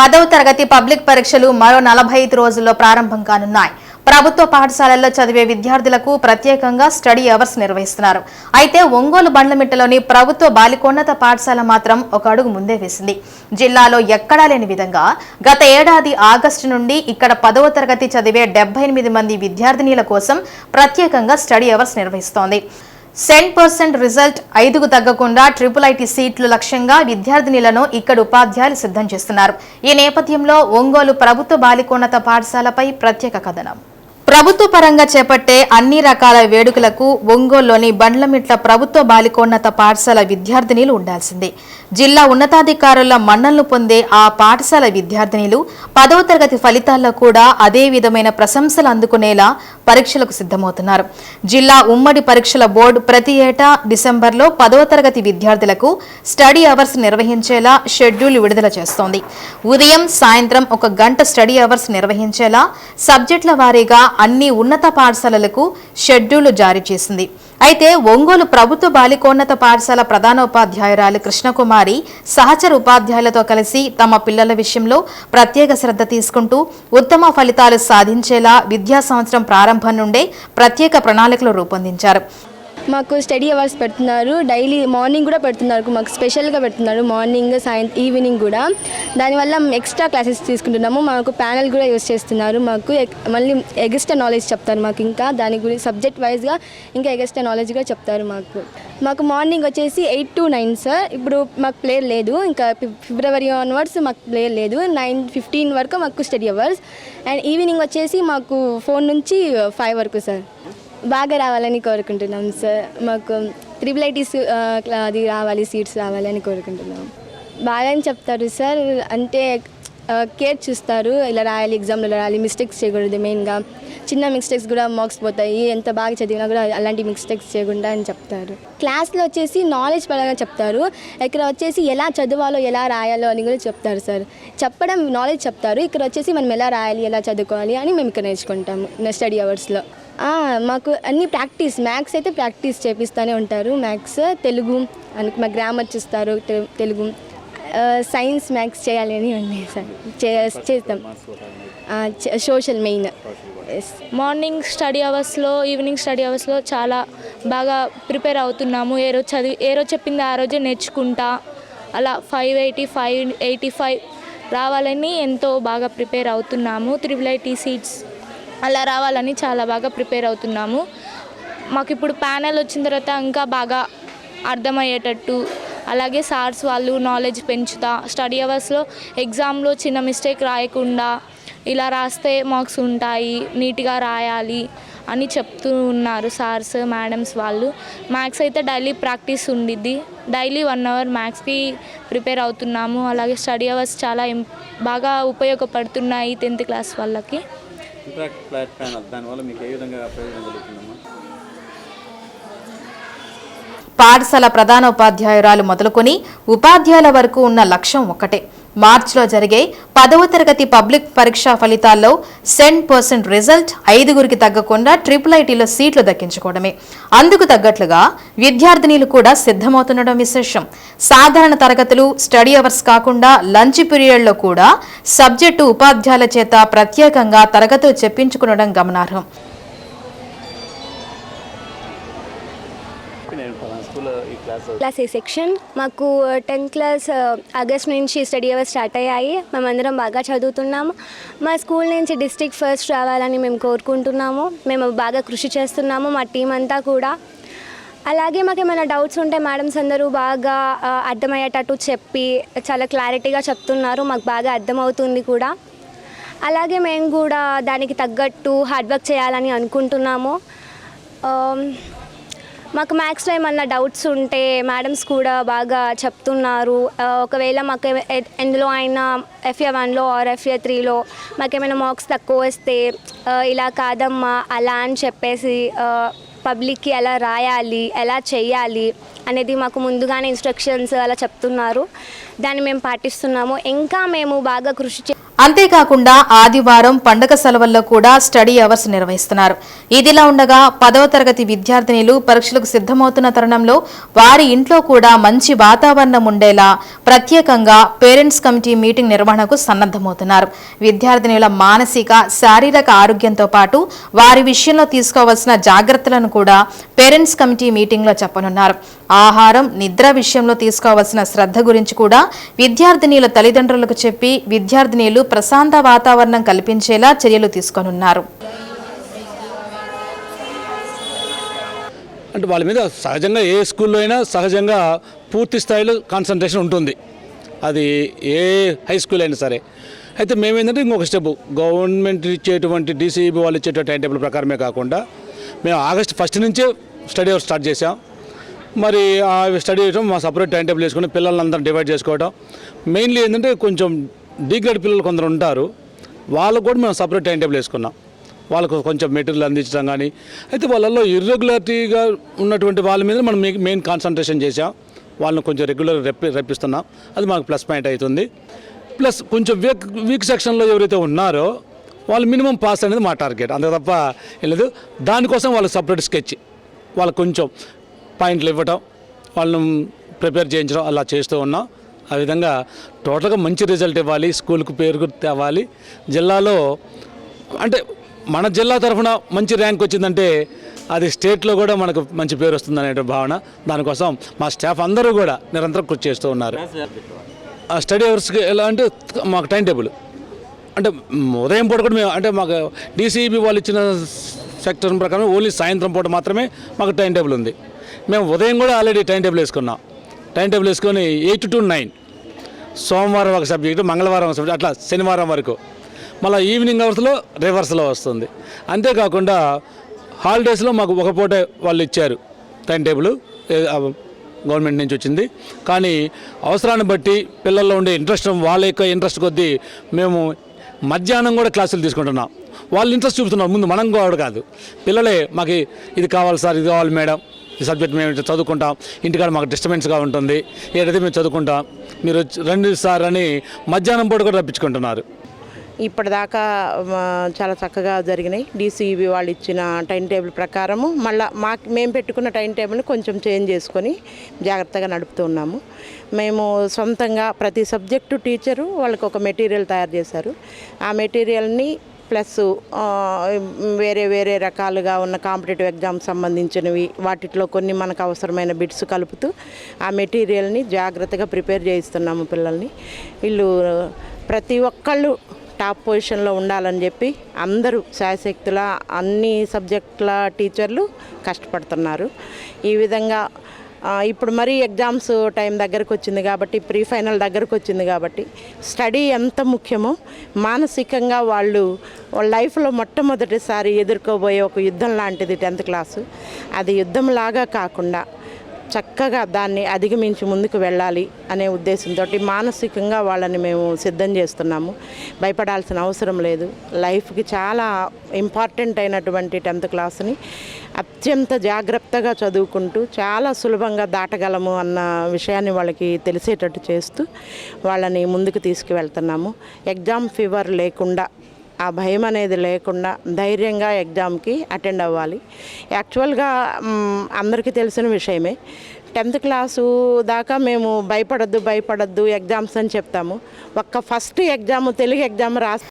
పదవ తరగతి పబ్లిక్ పరీక్షలు మరో నలభై ఐదు రోజుల్లో ప్రారంభం కానున్నాయి. ప్రభుత్వ పాఠశాలల్లో చదివే విద్యార్థులకు ప్రత్యేకంగా స్టడీ అవర్స్ నిర్వహిస్తున్నారు. అయితే ఒంగోలు బండ్లమిట్టలోని ప్రభుత్వ బాలికోన్నత పాఠశాల మాత్రం ఒక అడుగు ముందే వేసింది. జిల్లాలో ఎక్కడా లేని విధంగా గత ఏడాది ఆగస్టు నుండి ఇక్కడ పదవ తరగతి చదివే డెబ్బై ఎనిమిది మంది విద్యార్థినీల కోసం ప్రత్యేకంగా స్టడీ అవర్స్ నిర్వహిస్తోంది. సెంట్ పర్సెంట్ రిజల్ట్ ఐదుకు తగ్గకుండా ట్రిపుల్ ఐటీ సీట్లు లక్ష్యంగా విద్యార్థినిలను ఇక్కడ ఉపాధ్యాయులు సిద్ధం చేస్తున్నారు. ఈ నేపథ్యంలో ఒంగోలు ప్రభుత్వ బాలికోన్నత పాఠశాలపై ప్రత్యేక కథనం. ప్రభుత్వ పరంగా చేపట్టే అన్ని రకాల వేడుకలకు ఒంగోలులోని బండ్లమిట్ల ప్రభుత్వ బాలికోన్నత పాఠశాల విద్యార్థినీలు ఉండాల్సిందే. జిల్లా ఉన్నతాధికారుల మన్నలను పొందే ఆ పాఠశాల విద్యార్థినీలు పదవ తరగతి ఫలితాల్లో కూడా అదే విధమైన ప్రశంసలు అందుకునేలా పరీక్షలకు సిద్ధమవుతున్నారు. జిల్లా ఉమ్మడి పరీక్షల బోర్డు ప్రతి ఏటా డిసెంబర్లో పదవ తరగతి విద్యార్థులకు స్టడీ అవర్స్ నిర్వహించేలా షెడ్యూల్ విడుదల చేస్తోంది. ఉదయం సాయంత్రం ఒక గంట స్టడీ అవర్స్ నిర్వహించేలా సబ్జెక్టుల వారీగా అన్ని ఉన్నత పాఠశాలలకు షెడ్యూల్ జారీ చేసింది. అయితే ఒంగోలు ప్రభుత్వ బాలికోన్నత పాఠశాల ప్రధానోపాధ్యాయురాలు కృష్ణకుమారి సహచర ఉపాధ్యాయులతో కలిసి తమ పిల్లల విషయంలో ప్రత్యేక శ్రద్ధ తీసుకుంటూ ఉత్తమ ఫలితాలు సాధించేలా విద్యా సంవత్సరం ప్రారంభం నుండే ప్రత్యేక ప్రణాళికలు రూపొందించారు. మాకు స్టడీ అవర్స్ పెడుతున్నారు. డైలీ మార్నింగ్ కూడా పెడుతున్నారు. మాకు స్పెషల్గా పెడుతున్నారు. మార్నింగ్ సాయంత్రం ఈవినింగ్ కూడా. దానివల్ల ఎక్స్ట్రా క్లాసెస్ తీసుకుంటున్నాము. మాకు ప్యానల్ కూడా యూస్ చేస్తున్నారు. మాకు ఎక్- మళ్ళీ ఎగస్ట్రా నాలెడ్జ్ చెప్తారు మాకు ఇంకా. దాని గురించి సబ్జెక్ట్ వైజ్గా ఇంకా ఎగస్ట్రా నాలెడ్జ్ కూడా చెప్తారు మాకు. మాకు మార్నింగ్ వచ్చేసి ఎయిట్ టు నైన్ సార్. ఇప్పుడు మాకు ప్లేయర్ లేదు. ఇంకా ఫిబ్రవరి ఆన్వర్డ్స్ మాకు ప్లేయర్ లేదు. నైన్ ఫిఫ్టీన్ వరకు మాకు స్టడీ అవర్స్. అండ్ ఈవినింగ్ వచ్చేసి మాకు ఫోర్ నుంచి ఫైవ్ వరకు సార్. బాగా రావాలని కోరుకుంటున్నాం సార్ మాకు త్రిబుల్ ఐటీస్ అది రావాలి సీట్స్ రావాలని కోరుకుంటున్నాం. బాగా అని చెప్తారు సార్ అంటే కేర్ చూస్తారు. ఇలా రాయాలి ఎగ్జామ్లో రాయాలి మిస్టేక్స్ చేయకూడదు మెయిన్గా చిన్న మిస్టేక్స్ కూడా మార్క్స్ పోతాయి. ఎంత బాగా చదివినా కూడా అలాంటి మిస్టేక్స్ చేయకుండా అని చెప్తారు. క్లాస్లో వచ్చేసి నాలెడ్జ్ పరంగా చెప్తారు. ఇక్కడ వచ్చేసి ఎలా చదవాలో ఎలా రాయాలో అని కూడా చెప్తారు సార్ చెప్పడం నాలెడ్జ్ చెప్తారు. ఇక్కడ వచ్చేసి మనం ఎలా రాయాలి ఎలా చదువుకోవాలి అని మేము ఇక్కడ నేర్చుకుంటాము స్టడీ అవర్స్లో మాకు అన్ని ప్రాక్టీస్ మ్యాథ్స్ అయితే ప్రాక్టీస్ చేపిస్తూనే ఉంటారు. మ్యాథ్స్ తెలుగు అని మా గ్రామర్ చూస్తారు తెలుగు. సైన్స్ మ్యాథ్స్ చేయాలి అని సార్ చే- చేస్తాం. Social main. Yes morning study అవర్స్లో ఈవినింగ్ స్టడీ అవర్స్లో చాలా బాగా ప్రిపేర్ అవుతున్నాము. ఏ రోజు చదివి ఏ రోజు చెప్పింది ఆ రోజే నేర్చుకుంటా. అలా five eighty five eighty five రావాలని ఎంతో బాగా ప్రిపేర్ అవుతున్నాము. త్రిబుల్ ఐటీ సీట్స్ అలా రావాలని చాలా బాగా ప్రిపేర్ అవుతున్నాము. మాకు ఇప్పుడు ప్యానెల్ వచ్చిన తర్వాత ఇంకా బాగా అర్థమయ్యేటట్టు అలాగే సార్స్ వాళ్ళు నాలెడ్జ్ పెంచుతా స్టడీ అవర్స్లో ఎగ్జామ్లో చిన్న మిస్టేక్ రాయకుండా ఇలా రాస్తే మార్క్స్ ఉంటాయి నీట్గా రాయాలి అని చెప్తూ ఉన్నారు సార్స్ మేడమ్స్ వాళ్ళు. మ్యాథ్స్ అయితే డైలీ ప్రాక్టీస్ ఉండిద్ది. డైలీ వన్ అవర్ మ్యాథ్స్కి ప్రిపేర్ అవుతున్నాము. అలాగే స్టడీ అవర్స్ చాలా బాగా ఉపయోగపడుతున్నాయి టెన్త్ క్లాస్ వాళ్ళకి. ఇంట్రాక్ట్ ఫ్లాట్ ప్యానల్ దానివల్ల మీకు ఏ విధంగా ప్రయోజనం కలుగుతుందమ్మా? పాఠశాల ప్రధానోపాధ్యాయురాలు మొదలుకొని ఉపాధ్యాయుల వరకు ఉన్న లక్ష్యం ఒకటే మార్చిలో జరిగే పదవ తరగతి పబ్లిక్ పరీక్షా ఫలితాల్లో సెంట్ పర్సెంట్ రిజల్ట్ ఐదుగురికి తగ్గకుండా ట్రిపుల్ ఐటీలో సీట్లు దక్కించుకోవడమే. అందుకు తగ్గట్లుగా విద్యార్థినీలు కూడా సిద్ధమవుతుండడం విశేషం. సాధారణ తరగతులు స్టడీ అవర్స్ కాకుండా లంచ్ పీరియడ్లో కూడా సబ్జెక్టు ఉపాధ్యాయుల చేత ప్రత్యేకంగా తరగతులు చెప్పించుకునడం గమనార్హం. నేను స్కూల్లో ఈ క్లాస్. Class A section. మాకు టెన్త్ క్లాస్ ఆగస్ట్ నుంచి స్టడీ అవర్స్ స్టార్ట్ అయ్యాయి. మేమందరం బాగా చదువుతున్నాము. మా స్కూల్ నుంచి డిస్ట్రిక్ట్ ఫస్ట్ రావాలని మేము కోరుకుంటున్నాము. మేము బాగా కృషి చేస్తున్నాము మా టీం అంతా కూడా. అలాగే మాకు ఏమైనా డౌట్స్ ఉంటే మేడమ్స్ అందరూ బాగా అర్థమయ్యేటట్టు చెప్పి చాలా క్లారిటీగా చెప్తున్నారు. మాకు బాగా అర్థమవుతుంది కూడా. అలాగే మేము కూడా దానికి తగ్గట్టు హార్డ్ వర్క్ చేయాలని అనుకుంటున్నాము. మాకు మ్యాథ్స్లో ఏమన్నా డౌట్స్ ఉంటే మేడమ్స్ కూడా బాగా చెప్తున్నారు. ఒకవేళ మాకు ఎందులో అయినా ఎఫ్ఏ వన్లో ఆర్ ఎఫ్ఏ త్రీలో మాకేమైనా మార్క్స్ తక్కువ వస్తే ఇలా కాదమ్మా అలా అని చెప్పేసి పబ్లిక్కి ఎలా రాయాలి ఎలా చేయాలి అనేది మాకు ముందుగానే ఇన్స్ట్రక్షన్స్ అలా చెప్తున్నారు. దాన్ని మేము పాటిస్తున్నాము. ఇంకా మేము బాగా కృషి చే అంతేకాకుండా ఆదివారం పండగ సెలవుల్లో కూడా స్టడీ అవర్స్ నిర్వహిస్తున్నారు. ఇదిలా ఉండగా పదవ తరగతి విద్యార్థినిలు పరీక్షలకు సిద్ధమవుతున్న తరుణంలో వారి ఇంట్లో కూడా మంచి వాతావరణం ఉండేలా ప్రత్యేకంగా పేరెంట్స్ కమిటీ మీటింగ్ నిర్వహణకు సన్నద్ధమవుతున్నారు. విద్యార్థినుల మానసిక శారీరక ఆరోగ్యంతో పాటు వారి విషయంలో తీసుకోవాల్సిన జాగ్రత్తలను కూడా పేరెంట్స్ కమిటీ మీటింగ్లో చెప్పనున్నారు. ఆహారం నిద్ర విషయంలో తీసుకోవాల్సిన శ్రద్ధ గురించి కూడా విద్యార్థినీల తల్లిదండ్రులకు చెప్పి విద్యార్థినీలు ప్రశాంత వాతావరణం కల్పించేలా చర్యలు తీసుకోనున్నారు. అంటే వాళ్ళ మీద సహజంగా ఏ స్కూల్లో అయినా సహజంగా పూర్తి స్థాయిలో కాన్సన్ట్రేషన్ ఉంటుంది. అది ఏ హై స్కూల్ అయినా సరే. అయితే మేమేంటంటే ఇంకొక స్టెప్ గవర్నమెంట్ ఇచ్చేటువంటి డీసీబీ వాళ్ళు ఇచ్చేటువంటి టైం టేబుల్ ప్రకారమే కాకుండా మేము ఆగస్ట్ ఫస్ట్ నుంచే స్టడీ అవర్ స్టార్ట్ చేసాం మరి ఆ స్టడీ చేయడం మా సపరేట్ టైం టేబుల్ వేసుకుని పిల్లలందరూ డివైడ్ చేసుకోవడం మెయిన్లీ ఏంటంటే కొంచెం డిగ్రేడ్ పిల్లలు కొందరు ఉంటారు. వాళ్ళకు కూడా మేము సపరేట్ టైం టేబుల్ వేసుకున్నాం. వాళ్ళకు కొంచెం మెటీరియల్ అందించడం కానీ అయితే వాళ్ళల్లో ఇర్రెగ్యులారిటీగా ఉన్నటువంటి వాళ్ళ మీద మనం మెయిన్- కాన్సన్ట్రేషన్ చేసాం వాళ్ళని కొంచెం రెగ్యులర్ రెప్పి రప్పిస్తున్నాం. అది మాకు ప్లస్ పాయింట్ అవుతుంది. ప్లస్ కొంచెం వీక్ వీక్ సెక్షన్లో ఎవరైతే ఉన్నారో వాళ్ళు మినిమం పాస్ అనేది మా టార్గెట్. అంతే తప్ప ఏం లేదు. దానికోసం వాళ్ళకి సపరేట్ స్కెచ్. వాళ్ళకి కొంచెం పాయింట్లు ఇవ్వటం వాళ్ళని ప్రిపేర్ చేయించడం అలా చేస్తూ ఉన్నాం. ఆ విధంగా టోటల్గా మంచి రిజల్ట్ ఇవ్వాలి స్కూల్కి పేరు తేవాలి జిల్లాలో అంటే మన జిల్లా తరఫున మంచి ర్యాంక్ వచ్చిందంటే అది స్టేట్లో కూడా మనకు మంచి పేరు వస్తుంది అనే భావన. దానికోసం మా స్టాఫ్ అందరూ కూడా నిరంతరం కృషి చేస్తూ ఉన్నారు. ఆ స్టడీ అవర్స్కి ఎలా అంటే మాకు టైం టేబుల్. అంటే ఉదయం పూట కూడా మేము అంటే మాకు డీసీబీ వాళ్ళు ఇచ్చిన సెక్టర్ ప్రకారం ఓన్లీ సాయంత్రం పూట మాత్రమే మాకు టైం టేబుల్ ఉంది. మేము ఉదయం కూడా ఆల్రెడీ టైం టేబుల్ వేసుకున్నాం. టైం టేబుల్ వేసుకొని ఎయిట్ టు నైన్. సోమవారం ఒక సబ్జెక్టు మంగళవారం ఒక సబ్జెక్ట్ అట్లా శనివారం వరకు. మళ్ళీ ఈవినింగ్ అవర్స్లో రివర్స్లో వస్తుంది. అంతేకాకుండా హాలిడేస్లో మాకు ఒక పూట వాళ్ళు ఇచ్చారు టైం టేబుల్ గవర్నమెంట్ నుంచి వచ్చింది. కానీ అవసరాన్ని బట్టి పిల్లల్లో ఉండే ఇంట్రెస్ట్ వాళ్ళ యొక్క ఇంట్రెస్ట్ కొద్దీ మేము మధ్యాహ్నం కూడా క్లాసులు తీసుకుంటున్నాం. వాళ్ళు ఇంట్రెస్ట్ చూపుతున్నారు. ముందు మనం కూడా కాదు. పిల్లలే మాకు ఇది కావాలి సార్ ఇది కావాలి మేడం. ఈ సబ్జెక్ట్ మేము చదువుకుంటాం. ఇంటికాడ మాకు డిస్టర్బెన్స్గా ఉంటుంది. ఏదైతే మేము చదువుకుంటాం మీరు వచ్చి- రండి సార్ అని మధ్యాహ్నం పూట కూడా రప్పించుకుంటున్నారు. ఇప్పటిదాకా చాలా చక్కగా జరిగినాయి. డీసీబీ వాళ్ళు ఇచ్చిన టైం టేబుల్ ప్రకారము మళ్ళీ మాకు మేము పెట్టుకున్న టైం టేబుల్ని కొంచెం చేంజ్ చేసుకొని జాగ్రత్తగా నడుపుతూ ఉన్నాము. మేము సొంతంగా ప్రతి సబ్జెక్టు టీచరు వాళ్ళకి ఒక మెటీరియల్ తయారు చేశారు. ఆ మెటీరియల్ని ప్లస్ వేరే వేరే రకాలుగా ఉన్న కాంపిటేటివ్ ఎగ్జామ్స్ సంబంధించినవి వాటిలో కొన్ని మనకు అవసరమైన బిట్స్ కలుపుతూ ఆ మెటీరియల్ని జాగ్రత్తగా ప్రిపేర్ చేయిస్తున్నాము పిల్లల్ని. వీళ్ళు ప్రతి ఒక్కళ్ళు టాప్ పొజిషన్లో ఉండాలని చెప్పి అందరూ శాశక్తుల అన్ని సబ్జెక్టుల టీచర్లు కష్టపడుతున్నారు. ఈ విధంగా ఇప్పుడు మరీ ఎగ్జామ్స్ టైం దగ్గరకు వచ్చింది కాబట్టి ప్రీ ఫైనల్ దగ్గరకు వచ్చింది కాబట్టి స్టడీ ఎంత ముఖ్యమో మానసికంగా వాళ్ళు వాళ్ళ లైఫ్లో మొట్టమొదటిసారి ఎదుర్కోబోయే ఒక యుద్ధం లాంటిది టెన్త్ క్లాసు. అది యుద్ధంలాగా కాకుండా చక్కగా దాన్ని అధిగమించి ముందుకు వెళ్ళాలి అనే ఉద్దేశంతో మానసికంగా వాళ్ళని మేము సిద్ధం చేస్తున్నాము. భయపడాల్సిన అవసరం లేదు. లైఫ్కి చాలా ఇంపార్టెంట్ అయినటువంటి టెన్త్ క్లాస్ని అత్యంత జాగ్రత్తగా చదువుకుంటూ చాలా సులభంగా దాటగలము అన్న విషయాన్ని వాళ్ళకి తెలిసేటట్టు చేస్తూ వాళ్ళని ముందుకు తీసుకువెళ్తున్నాము. ఎగ్జామ్ ఫీవర్ లేకుండా ఆ భయం అనేది లేకుండా ధైర్యంగా ఎగ్జామ్కి అటెండ్ అవ్వాలి. యాక్చువల్గా అందరికీ తెలిసిన విషయమే. టెన్త్ క్లాసు దాకా మేము భయపడద్దు భయపడద్దు ఎగ్జామ్స్ అని చెప్తాము. ఒక్క ఫస్ట్ ఎగ్జామ్ తెలుగు ఎగ్జామ్ రాసి